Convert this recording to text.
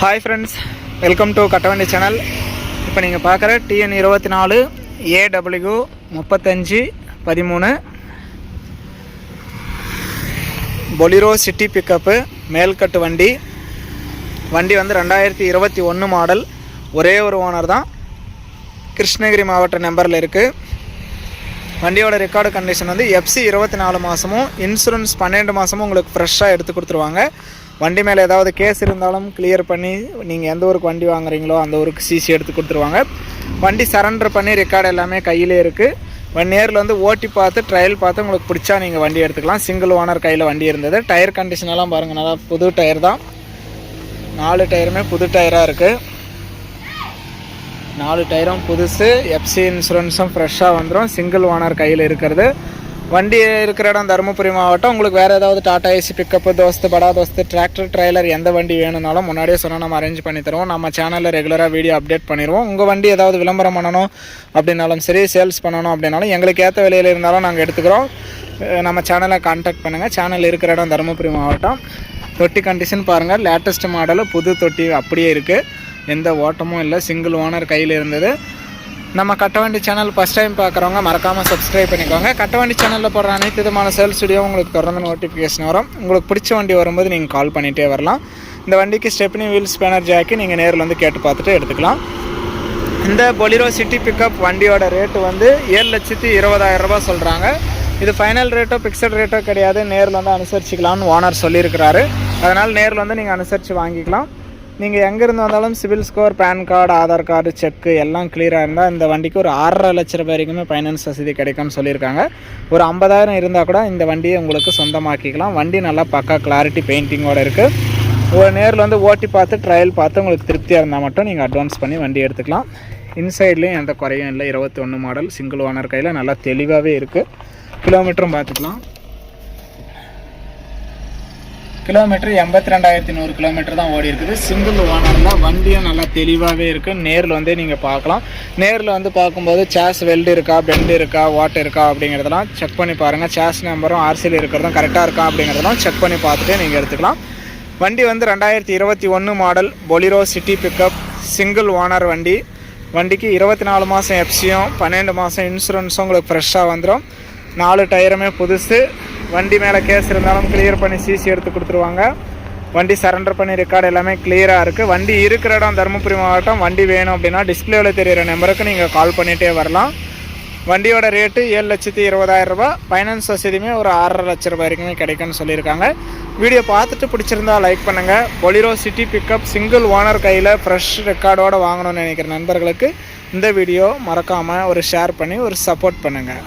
Hi friends welcome to Kattavandi channel இப்போ நீங்கள் பார்க்குற டிஎன் இருபத்தி நாலு ஏடபிள்யூ முப்பத்தஞ்சு பதிமூணு. பொலிரோ சிட்டி பிக்கப்பு மேல்கட்டு வண்டி. வண்டி வந்து ரெண்டாயிரத்தி இருபத்தி ஒன்று மாடல் ஒரே ஒரு ஓனர் தான். கிருஷ்ணகிரி மாவட்ட நம்பரில் இருக்குது வண்டியோட ரெக்கார்டு கண்டிஷன் வந்து எஃப்சி இருபத்தி நாலு மாதமும் இன்சூரன்ஸ் பன்னெண்டு மாதமும் உங்களுக்கு ஃப்ரெஷ்ஷாக எடுத்து கொடுத்துருவாங்க. வண்டி மேலே ஏதாவது கேஸ் இருந்தாலும் கிளியர் பண்ணி நீங்கள் எந்த ஊருக்கு வண்டி வாங்குறீங்களோ அந்த ஊருக்கு சிசி எடுத்து கொடுத்துருவாங்க. வண்டி சரண்டர் பண்ணி ரெக்கார்டு எல்லாமே கையிலே இருக்குது ஒன் நேரில் வந்து ஓட்டி பார்த்து ட்ரையல் பார்த்து உங்களுக்கு பிடிச்சா நீங்கள் வண்டி எடுத்துக்கலாம். சிங்கிள் ஓனர் கையில் வண்டி இருந்தது. டயர் கண்டிஷனெல்லாம் பாருங்கள் நல்லா புது டயர் தான். நாலு டயருமே புது டயராக இருக்குது நாலு டயரும் புதுசு. எஃப்சி இன்சூரன்ஸும் ஃப்ரெஷ்ஷாக வந்துடும் சிங்கிள் ஓனர் கையில் இருக்கிறது. வண்டி இருக்கிற இடம் தருமபுரி மாவட்டம். உங்களுக்கு வேறு ஏதாவது டாடா ஏசி பிக்கப்பு தோஸ்து படா தோஸ்து டிராக்டர் ட்ரைலர் எந்த வண்டி வேணும்னாலும் முன்னாடியே சொன்னால் நம்ம அரேஞ்ச் பண்ணி தருவோம். நம்ம சேனலில் ரெகுலராக வீடியோ அப்டேட் பண்ணிடுவோம். உங்கள் வண்டி ஏதாவது விளம்பரம் பண்ணணும் அப்படின்னாலும் சரி சேல்ஸ் பண்ணணும் அப்படின்னாலும் எங்களுக்கு ஏற்ற விலையில் இருந்தாலும் நாங்கள் எடுத்துக்கிறோம். நம்ம சேனலை கான்டாக்ட் பண்ணுங்கள் சேனல் இருக்கிற இடம் தருமபுரி மாவட்டம். தொட்டி கண்டிஷன் பாருங்கள் லேட்டஸ்ட் மாடலு புது தொட்டி அப்படியே இருக்குது எந்த ஓட்டமும் இல்லை. சிங்கிள் ஓனர் கையில் இருந்தது. நம்ம கட்டவண்டி சேனல் ஃபஸ்ட் டைம் பார்க்குறவங்க மறக்காமல் சப்ஸ்கிரைப் பண்ணிக்கோங்க. கட்டவண்டி சேனலில் போடுற அனைத்து விதமான சேல்ஸ் வீடியோ உங்களுக்கு தொடர்ந்து நோட்டிஃபிகேஷன் வரும். உங்களுக்கு பிடிச்ச வண்டி வரும்போது நீங்கள் கால் பண்ணிகிட்டே வரலாம். இந்த வண்டிக்கு ஸ்டெப்னி வீல் ஸ்பேனர் ஜாக்கி நீங்கள் நேரில் வந்து கேட்டு பார்த்துட்டு எடுத்துக்கலாம். இந்த பொலிரோ சிட்டி பிக்கப் வண்டியோட ரேட்டு வந்து ஏழு லட்சத்தி இருபதாயிரம் ரூபா சொல்கிறாங்க இது ஃபைனல் ரேட்டோ பிக்சட் ரேட்டோ கிடையாது. நேரில் வந்து அனுசரிச்சிக்கலாம்னு ஓனர் சொல்லியிருக்கிறாரு. அதனால் நேரில் வந்து நீங்கள் அனுசரித்து வாங்கிக்கலாம். நீங்கள் எங்கேருந்து வந்தாலும் CIBIL score PAN card Aadhaar card check எல்லாம் கிளியராக இருந்தால் இந்த வண்டிக்கு ஒரு ஆறரை லட்ச ரூபாய் வரைக்குமே ஃபைனான்ஸ் வசதி கிடைக்கும்னு சொல்லியிருக்காங்க. ஒரு ஐம்பதாயிரம் இருந்தால் கூட இந்த வண்டியை உங்களுக்கு சொந்தமாக்கிக்கலாம். வண்டி நல்லா பக்கா கிளாரிட்டி பெயிண்டிங்கோடு இருக்குது ஒரு நேரில் வந்து ஓட்டி பார்த்து ட்ரையல் பார்த்து உங்களுக்கு திருப்தியாக இருந்தால் மட்டும் நீங்கள் அட்வான்ஸ் பண்ணி வண்டி எடுத்துக்கலாம். இன்சைட்லேயும் எந்த குறையும் இல்லை. இருபத்தி ஒன்று மாடல் சிங்கிள் ஓனர் கையில் நல்லா தெளிவாகவே இருக்குது கிலோமீட்டரும் பார்த்துக்கலாம். கிலோமீட்டர் எண்பத்தி ரெண்டாயிரத்தி நூறு கிலோமீட்டர் தான் ஓடி இருக்குது. சிங்கிள் ஓனரில் வண்டியும் நல்லா தெளிவாகவே இருக்குது நேரில் வந்து நீங்கள் பார்க்கலாம். நேரில் வந்து பார்க்கும்போது சேஸ் வெல்டு இருக்கா பெண்டு இருக்கா வாட் இருக்கா அப்படிங்கிறதெல்லாம் செக் பண்ணி பாருங்கள் சேஸ் நம்பரும் ஆர்சியில் இருக்கிறதும் கரெக்டாக இருக்கா அப்படிங்கிறதெல்லாம் செக் பண்ணி பார்த்துட்டு நீங்கள் எடுத்துக்கலாம். வண்டி வந்து ரெண்டாயிரத்தி இருபத்தி ஒன்று model Bolero city pickup single owner வண்டி. வண்டிக்கு இருபத்தி நாலு மாதம் எஃப்சியும் பன்னெண்டு மாதம் இன்சூரன்ஸும் உங்களுக்கு ஃப்ரெஷ்ஷாக வந்துடும் நாலு டயருமே புதுசு. வண்டி மேலே கேஸ் இருந்தாலும் கிளியர் பண்ணி சிசி எடுத்து கொடுத்துருவாங்க. வண்டி சரண்டர் பண்ணி ரெக்கார்டு எல்லாமே கிளியராக இருக்குது வண்டி இருக்கிற இடம் தருமபுரி மாவட்டம். வண்டி வேணும் அப்படின்னா டிஸ்பிளேவில் தெரியிற நம்பருக்கு நீங்கள் கால் பண்ணிகிட்டே வரலாம். வண்டியோட ரேட்டு ஏழு லட்சத்தி இருபதாயிரரூபா ஃபைனான்ஸ் வசதியுமே ஒரு ஆறரை லட்ச ரூபாய் வரைக்குமே கிடைக்கும்னு சொல்லியிருக்காங்க. வீடியோ பார்த்துட்டு பிடிச்சிருந்தா லைக் பண்ணுங்கள் Bolero city pickup single owner கையில் ஃப்ரெஷ் ரெக்கார்டோடு வாங்கணும்னு நினைக்கிற நண்பர்களுக்கு இந்த வீடியோ மறக்காமல் ஒரு ஷேர் பண்ணி ஒரு சப்போர்ட் பண்ணுங்கள்